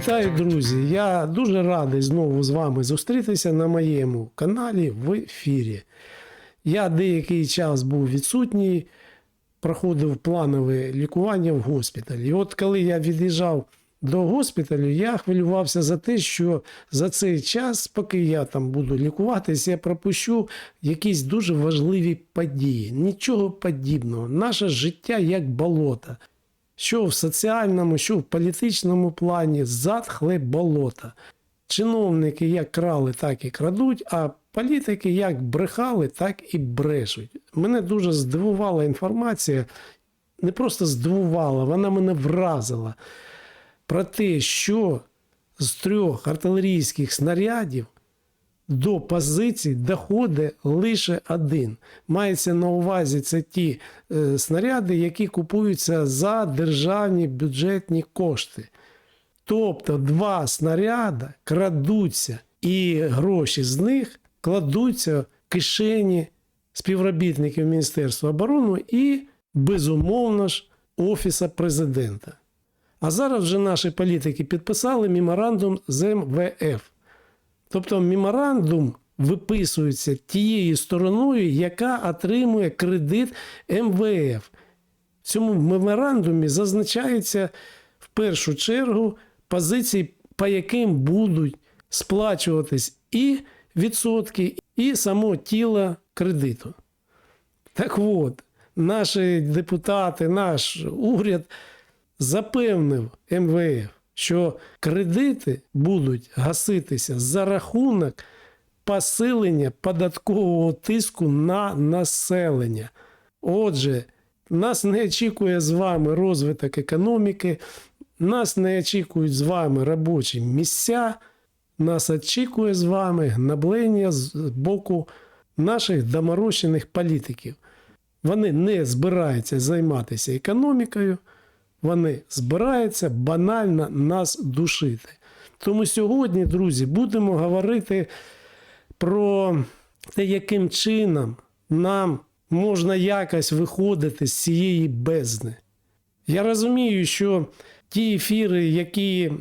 Вітаю, друзі! Я дуже радий знову з вами зустрітися на моєму каналі в ефірі. Я деякий час був відсутній, проходив планове лікування в госпіталі. І от коли я від'їжджав до госпіталю, я хвилювався за те, що за цей час, поки я там буду лікуватися, я пропущу якісь дуже важливі події. Нічого подібного. Наше життя як болото. Що в соціальному, що в політичному плані затхле болото. Чиновники як крали, так і крадуть, а політики як брехали, так і брешуть. Мене дуже здивувала інформація, не просто здивувала, вона мене вразила про те, що з трьох артилерійських снарядів до позицій доходить лише один. Мається на увазі це ті е, снаряди, які купуються за державні бюджетні кошти. Тобто два снаряди крадуться, і гроші з них кладуться в кишені співробітників Міністерства оборони і, безумовно ж, Офіса президента. А зараз вже наші політики підписали меморандум з МВФ. Тобто меморандум виписується тією стороною, яка отримує кредит МВФ. В цьому меморандумі зазначається в першу чергу позиції, по яким будуть сплачуватись і відсотки, і само тіло кредиту. Так от, наші депутати, наш уряд запевнив МВФ, що кредити будуть гаситися за рахунок посилення податкового тиску на населення. Отже, нас не очікує з вами розвиток економіки, нас не очікують з вами робочі місця, нас очікує з вами гнаблення з боку наших доморощених політиків. Вони не збираються займатися економікою, вони збираються банально нас душити. Тому сьогодні, друзі, будемо говорити про те, яким чином нам можна якось виходити з цієї бездни. Я розумію, що ті ефіри, які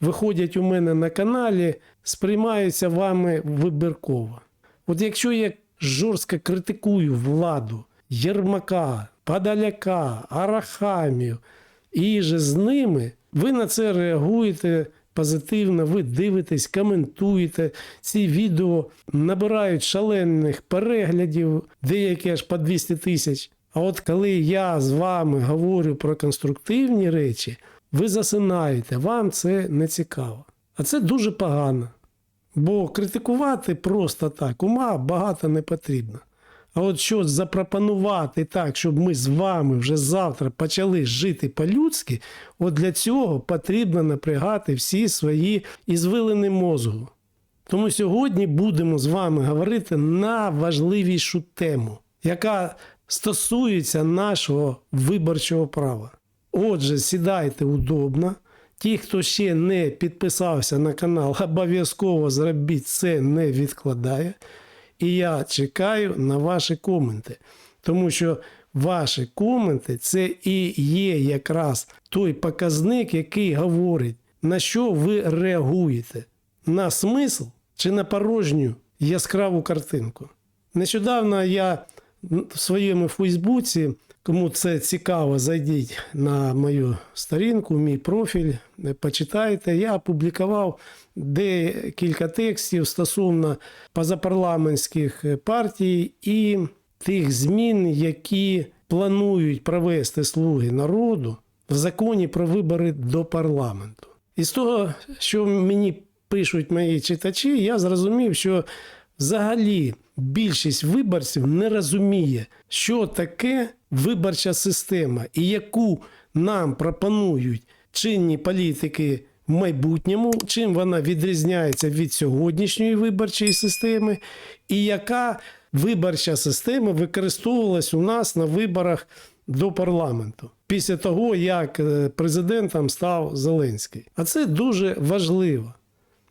виходять у мене на каналі, сприймаються вами вибірково. От якщо я жорстко критикую владу Єрмака, Подоляка, Арахамію, і же з ними ви на це реагуєте позитивно, ви дивитесь, коментуєте. Ці відео набирають шалених переглядів, деякі аж по 200 тисяч. А от коли я з вами говорю про конструктивні речі, ви засинаєте, вам це не цікаво. А це дуже погано. Бо критикувати просто так ума багато не потрібно. А от що запропонувати так, щоб ми з вами вже завтра почали жити по-людськи, от для цього потрібно напрягати всі свої ізвилини мозгу. Тому сьогодні будемо з вами говорити на важливішу тему, яка стосується нашого виборчого права. Отже, сідайте удобно. Ті, хто ще не підписався на канал, обов'язково зробіть це не відкладає. І я чекаю на ваші коменти, тому що ваші коменти це і є якраз той показник, який говорить, на що ви реагуєте: на смисл чи на порожню яскраву картинку. Нещодавно я в своєму Фейсбуці, кому це цікаво, зайдіть на мою сторінку, мій профіль, почитайте. Я опублікував декілька текстів стосовно позапарламентських партій і тих змін, які планують провести слуги народу в законі про вибори до парламенту. І з того, що мені пишуть мої читачі, я зрозумів, що взагалі більшість виборців не розуміє, що таке виборча система і яку нам пропонують чинні політики в майбутньому, чим вона відрізняється від сьогоднішньої виборчої системи, і яка виборча система використовувалась у нас на виборах до парламенту після того, як е, президентом став Зеленський. А це дуже важливо.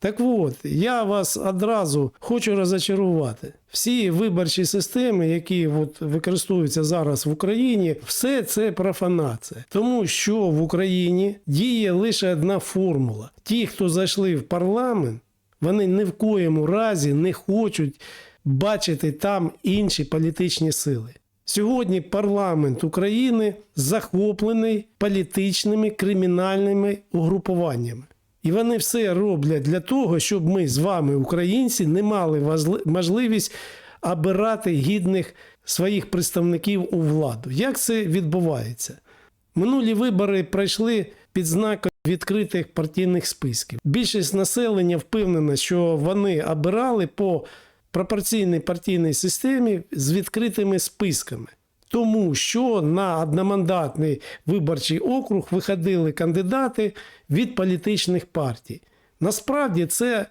Так от, я вас одразу хочу розочарувати. Всі виборчі системи, які от використовуються зараз в Україні, все це профанація. Тому що в Україні діє лише одна формула: ті, хто зайшли в парламент, вони ні в коєму разі не хочуть бачити там інші політичні сили. Сьогодні парламент України захоплений політичними кримінальними угрупуваннями. І вони все роблять для того, щоб ми з вами, українці, не мали можливість обирати гідних своїх представників у владу. Як це відбувається? Минулі вибори пройшли під знаком відкритих партійних списків. Більшість населення впевнена, що вони обирали по пропорційній партійній системі з відкритими списками. Тому що на одномандатний виборчий округ виходили кандидати від політичних партій. Насправді це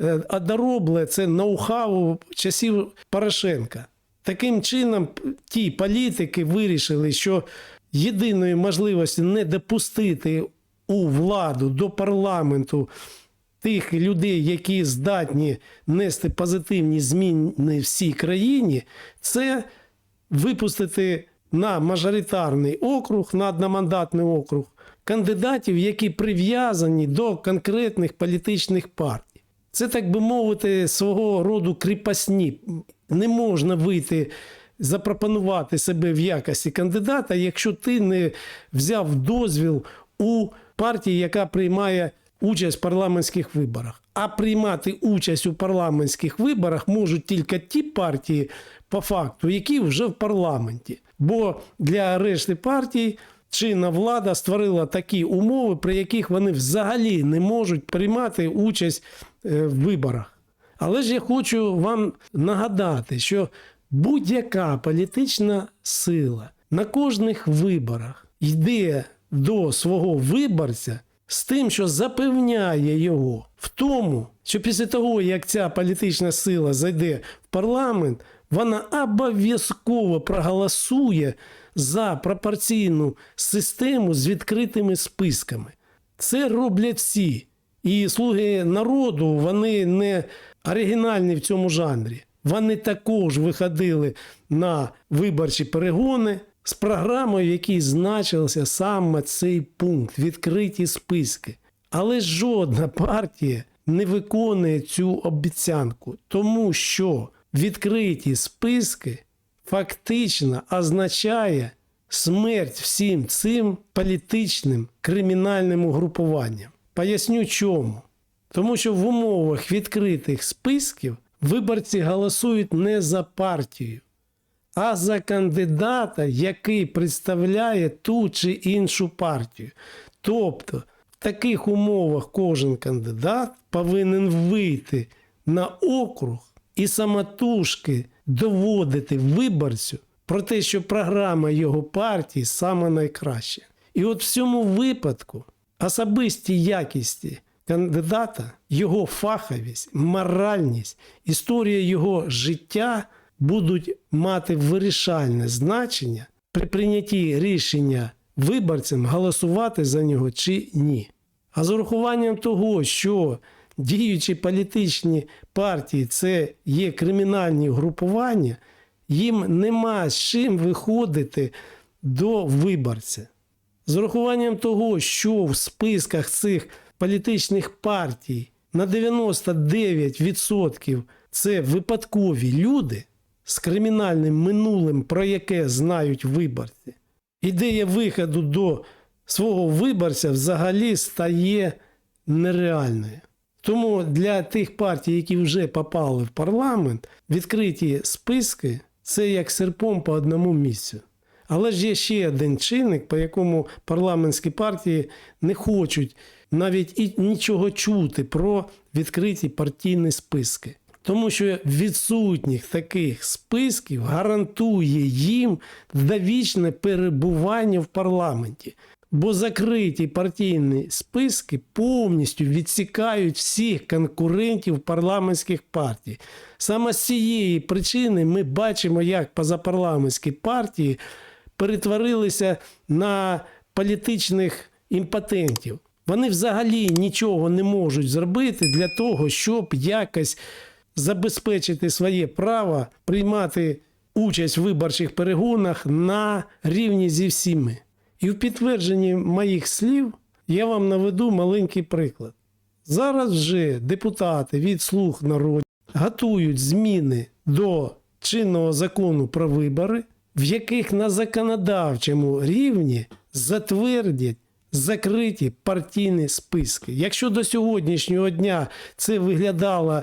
е, одоробле, це ноу-хау часів Порошенка. Таким чином, ті політики вирішили, що єдиної можливості не допустити у владу до парламенту тих людей, які здатні нести позитивні зміни всій країні, це випустити на мажоритарний округ, на одномандатний округ кандидатів, які прив'язані до конкретних політичних партій. Це, так би мовити, свого роду кріпосні. Не можна вийти, запропонувати себе в якості кандидата, якщо ти не взяв дозвіл у партії, яка приймає участь в парламентських виборах. А приймати участь у парламентських виборах можуть тільки ті партії, по факту, які вже в парламенті. Бо для решти партій чинна влада створила такі умови, при яких вони взагалі не можуть приймати участь е, в виборах. Але ж я хочу вам нагадати, що будь-яка політична сила на кожних виборах йде до свого виборця з тим, що запевняє його в тому, що після того, як ця політична сила зайде в парламент, вона обов'язково проголосує за пропорційну систему з відкритими списками. Це роблять всі. І слуги народу вони не оригінальні в цьому жанрі. Вони також виходили на виборчі перегони з програмою, в якій значився саме цей пункт відкриті списки. Але жодна партія не виконує цю обіцянку, тому що відкриті списки фактично означає смерть всім цим політичним кримінальним угрупуванням. Поясню чому. Тому що в умовах відкритих списків виборці голосують не за партію, а за кандидата, який представляє ту чи іншу партію. Тобто, в таких умовах кожен кандидат повинен вийти на округ і самотужки доводити виборцю про те, що програма його партії саме найкраща. І от в цьому випадку особисті якісті кандидата, його фаховість, моральність, історія його життя будуть мати вирішальне значення при прийнятті рішення виборцям голосувати за нього чи ні. А з урахуванням того, що діючі політичні партії це є кримінальні групування, їм нема з чим виходити до виборця. З урахуванням того, що в списках цих політичних партій на 99% це випадкові люди з кримінальним минулим, про яке знають виборці, ідея виходу до свого виборця взагалі стає нереальною. Тому для тих партій, які вже попали в парламент, відкриті списки це як серпом по одному місцю. Але ж є ще один чинник, по якому парламентські партії не хочуть навіть і нічого чути про відкриті партійні списки. Тому що відсутніх таких списків гарантує їм довічне перебування в парламенті. Бо закриті партійні списки повністю відсікають всіх конкурентів парламентських партій. Саме з цієї причини ми бачимо, як позапарламентські партії перетворилися на політичних імпотентів. Вони взагалі нічого не можуть зробити для того, щоб якось забезпечити своє право приймати участь в виборчих перегонах на рівні зі всіми. І в підтвердженні моїх слів я вам наведу маленький приклад. Зараз вже депутати від слуг народу готують зміни до чинного закону про вибори, в яких на законодавчому рівні затвердять закриті партійні списки. Якщо до сьогоднішнього дня це виглядало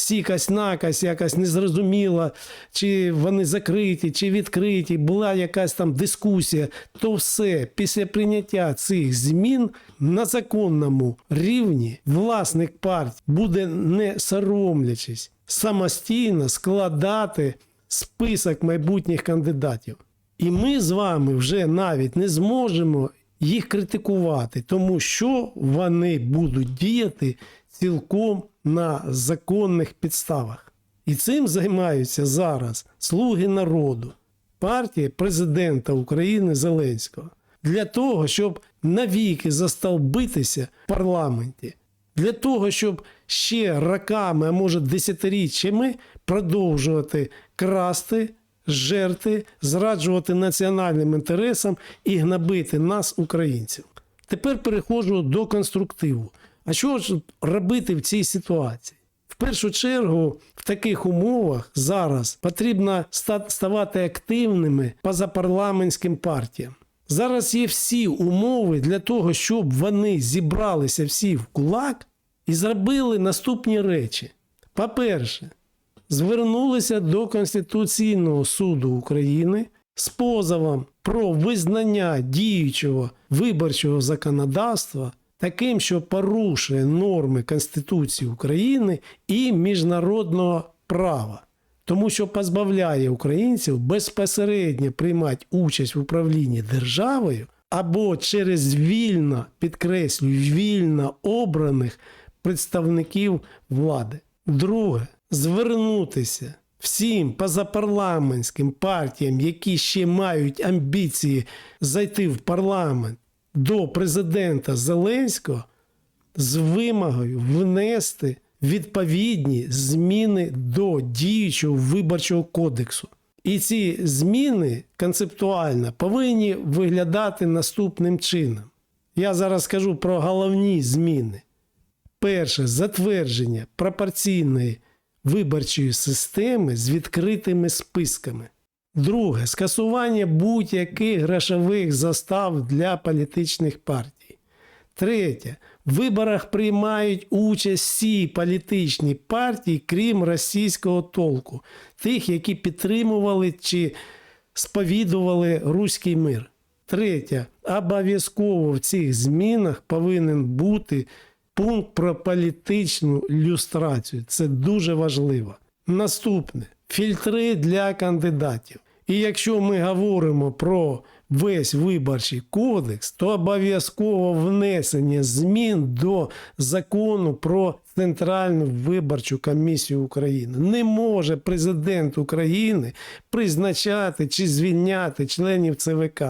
сікась накась, якась незрозуміла, чи вони закриті, чи відкриті, була якась там дискусія, то все після прийняття цих змін на законному рівні власник партії буде не соромлячись самостійно складати список майбутніх кандидатів. І ми з вами вже навіть не зможемо їх критикувати, тому що вони будуть діяти цілком на законних підставах. І цим займаються зараз слуги народу, партія президента України Зеленського для того, щоб навіки застолбитися в парламенті, для того, щоб ще роками, а може десятиріччями продовжувати красти, жерти, зраджувати національним інтересам і гнобити нас, українців. Тепер переходжу до конструктиву. А що ж робити в цій ситуації? В першу чергу, в таких умовах зараз потрібно ставати активними позапарламентським партіям. Зараз є всі умови для того, щоб вони зібралися всі в кулак і зробили наступні речі. По-перше, звернулися до Конституційного суду України з позовом про визнання діючого виборчого законодавства таким, що порушує норми Конституції України і міжнародного права, тому що позбавляє українців безпосередньо приймати участь в управлінні державою або через вільно, підкреслюю, вільно обраних представників влади. Друге, звернутися всім позапарламентським партіям, які ще мають амбіції зайти в парламент до президента Зеленського з вимогою внести відповідні зміни до діючого виборчого кодексу. І ці зміни концептуально повинні виглядати наступним чином. Я зараз скажу про головні зміни. Перше затвердження пропорційної виборчої системи з відкритими списками. Друге скасування будь-яких грошових застав для політичних партій. Третє. В виборах приймають участь всі політичні партії, крім російського толку, тих, які підтримували чи сповідували руський мир. Третє. Обов'язково в цих змінах повинен бути пункт про політичну люстрацію. Це дуже важливо. Наступне фільтри для кандидатів. І якщо ми говоримо про весь виборчий кодекс, то обов'язково внесення змін до закону про Центральну виборчу комісію України. Не може президент України призначати чи звільняти членів ЦВК.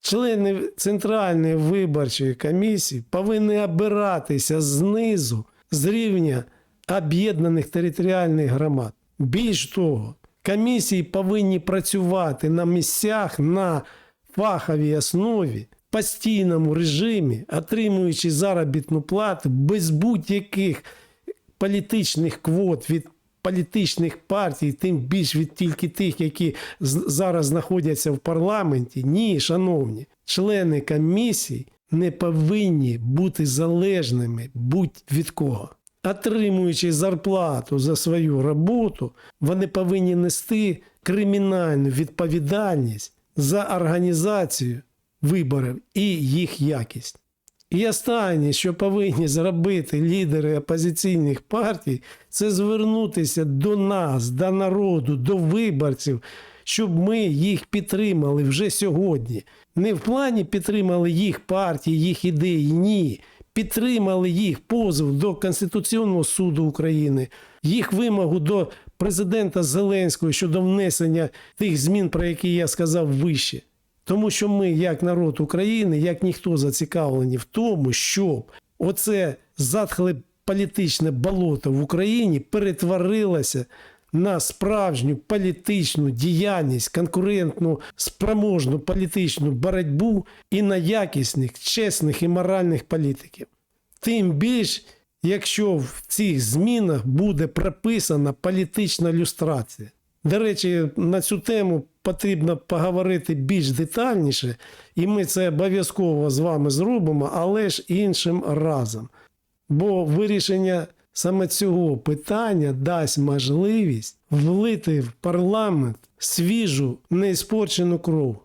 Члени Центральної виборчої комісії повинні обиратися знизу, з рівня об'єднаних територіальних громад. Більш того, комісії повинні працювати на місцях на фаховій основі, в постійному режимі, отримуючи заробітну плату без будь-яких політичних квот від політичних партій, тим більш від тільки тих, які зараз знаходяться в парламенті. Ні, шановні, члени комісій не повинні бути залежними будь-від кого. Отримуючи зарплату за свою роботу, вони повинні нести кримінальну відповідальність за організацію виборів і їх якість. І останнє, що повинні зробити лідери опозиційних партій, це звернутися до нас, до народу, до виборців, щоб ми їх підтримали вже сьогодні. Не в плані підтримали їх партії, їх ідеї, ні. Підтримали їх позов до Конституційного суду України, їх вимогу до президента Зеленського щодо внесення тих змін, про які я сказав вище. Тому що ми, як народ України, як ніхто зацікавлені в тому, щоб оце затхле політичне болото в Україні перетворилося на справжню політичну діяльність, конкурентну спроможну політичну боротьбу і на якісних, чесних і моральних політиків. Тим більш, якщо в цих змінах буде прописана політична люстрація. До речі, на цю тему потрібно поговорити більш детальніше, і ми це обов'язково з вами зробимо, але ж іншим разом. Бо вирішення саме цього питання дасть можливість влити в парламент свіжу, неіспорчену кров.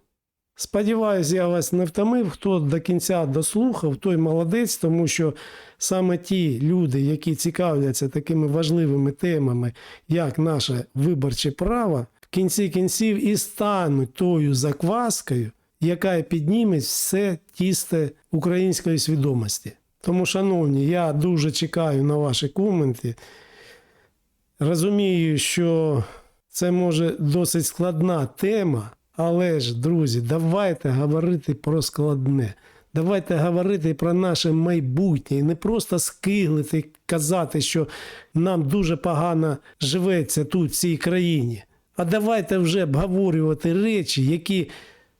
Сподіваюсь, я вас не втомив. Хто до кінця дослухав, той молодець, тому що саме ті люди, які цікавляться такими важливими темами, як наше виборче право, в кінці кінців і стануть тою закваскою, яка підніме все тісте української свідомості. Тому, шановні, я дуже чекаю на ваші коменти. Розумію, що це може досить складна тема, але ж, друзі, давайте говорити про складне. Давайте говорити про наше майбутнє і не просто скиглити, казати, що нам дуже погано живеться тут, в цій країні. А давайте вже обговорювати речі, які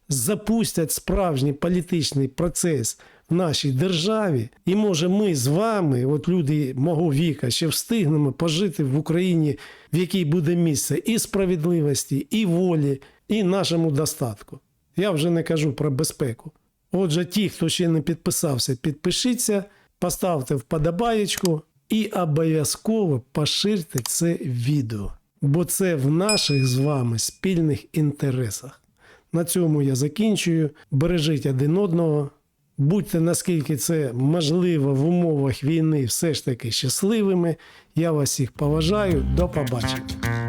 запустять справжній політичний процес нашій державі. І може ми з вами, от люди мого віка, ще встигнемо пожити в Україні, в якій буде місце і справедливості, і волі, і нашому достатку. Я вже не кажу про безпеку. Отже, ті, хто ще не підписався, підпишіться, поставте вподобаєчку і обов'язково поширте це відео, бо це в наших з вами спільних інтересах. На цьому я закінчую. Бережіть один одного. Будьте наскільки це можливо в умовах війни, все ж таки щасливими. Я вас всіх поважаю. До побачення.